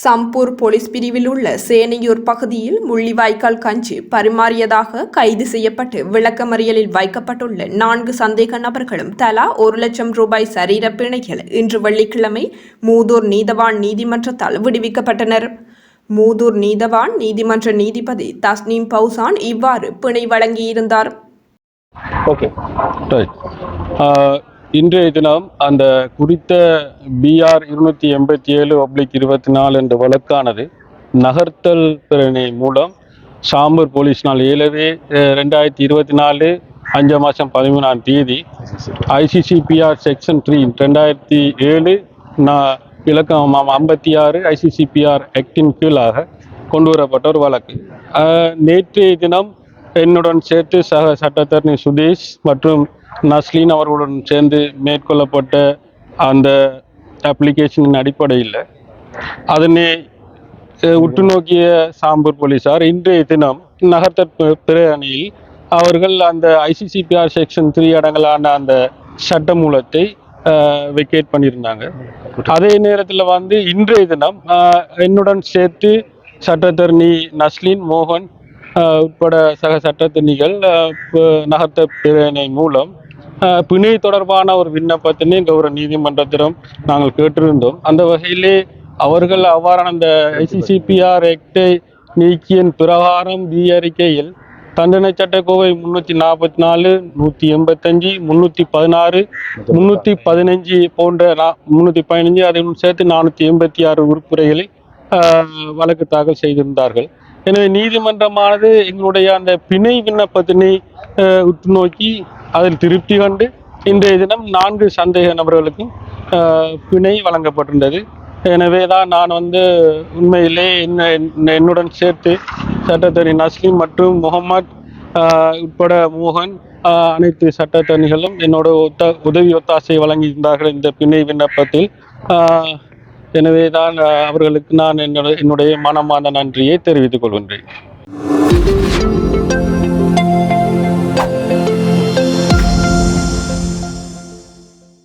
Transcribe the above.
Sampur police பிரிவில் உள்ள சேனையூர் பகுதியில் முள்ளிவாய்க்கால் கஞ்சி பரிமாறியதாக கைது செய்யப்பட்டு விளக்கமறியலில் வைக்கப்பட்டுள்ள நான்கு சந்தேக நபர்களும் தலா ஒரு லட்சம் ரூபாய் சரீர பிணைகள் இன்று வெள்ளிக்கிழமை மூதூர் நீதவான் நீதிமன்றத்தால் விடுவிக்கப்பட்டனர். மூதூர் நீதவான் நீதிமன்ற நீதிபதி தஸ்னீம் பௌசான் இவ்வாறு பிணை வழங்கியிருந்தார். ஓகே. ரைட் இன்றைய தினம் அந்த குறித்த பிஆர் இருநூத்தி எண்பத்தி ஏழு ஒப்ளிக் இருபத்தி நாலு என்ற வழக்கானது நகர்த்தல் பிரணை மூலம் சாம்பூர் போலீஸினால் ஏழவே ரெண்டாயிரத்தி இருபத்தி நாலு அஞ்சு மாதம் பதிமூணாம் தேதி ஐசிசிபிஆர் செக்ஷன் த்ரீ ரெண்டாயிரத்தி ஏழு நான் இலக்கம் ஐம்பத்தி ஆறு ஐசிசிபிஆர் ஆக்டின் கீழாக கொண்டு வரப்பட்ட ஒரு வழக்கு. நேற்றைய தினம் என்னுடன் சேர்த்து சக சட்டத்தரணி சுதேஷ் மற்றும் நஸ்லீன் அவர்களுடன் சேர்ந்து மேற்கொள்ளப்பட்ட அந்த அப்ளிகேஷனின் அடிப்படையில் அதனை உற்று நோக்கிய சாம்பூர் போலீசார் இன்றைய தினம் நகர்த்த பிரயாணியில் அவர்கள் அந்த ஐசிசிபிஆர் செக்ஷன் த்ரீ அடங்கலான அந்த சட்டமூலத்தை வெக்கேட் பண்ணியிருந்தாங்க. அதே நேரத்தில் வந்து இன்றைய தினம் அஹ், என்னுடன் சேர்த்து சட்டத்தரணி நஸ்லின் மோகன் உட்பட சக சட்டத்தரணிகள் அஹ், நகர்த்த பிரேரணை மூலம் பிணை தொடர்பான ஒரு விண்ணப்பத்தினை கௌரவ நீதிமன்றத்திடம் நாங்கள் கேட்டிருந்தோம். அந்த வகையிலே அவர்கள் அவ்வாறான அந்த ஐசிசிபிஆர் ஆக்டை நீக்கியின் பிரகாரம் வி அறிக்கையில் தண்டனை சட்டக்கோவை முன்னூற்றி நாற்பத்தி நாலு நூற்றி எண்பத்தஞ்சு முந்நூற்றி பதினாறு முந்நூற்றி பதினஞ்சு போன்ற முந்நூற்றி பதினஞ்சு அதையும் சேர்த்து நானூற்றி எண்பத்தி ஆறு உறுப்புரைகளில் வழக்கு தாக்கல் செய்திருந்தார்கள். எனவே நீதிமன்றமானது எங்களுடைய அந்த பிணை விண்ணப்பத்தினை உற்று நோக்கி அதில் திருப்தி கண்டு இன்றைய தினம் நான்கு சந்தேக நபர்களுக்கும் பிணை வழங்கப்பட்டிருந்தது. எனவே தான் நான் வந்து உண்மையிலே என்ன என்னுடன் சேர்த்து சட்டத்தரணி நஸ்லீம் மற்றும் முகமது உட்பட மோகன் அனைத்து சட்டத்தரணிகளும் என்னோட ஒத்த உதவி ஒத்தாசை வழங்கியிருந்தார்கள் இந்த பிணை விண்ணப்பத்தில். ஆஹ், எனவே தான் அவர்களுக்கு நான் என்னோட என்னுடைய மனமான நன்றியை தெரிவித்துக் கொள்கின்றேன்.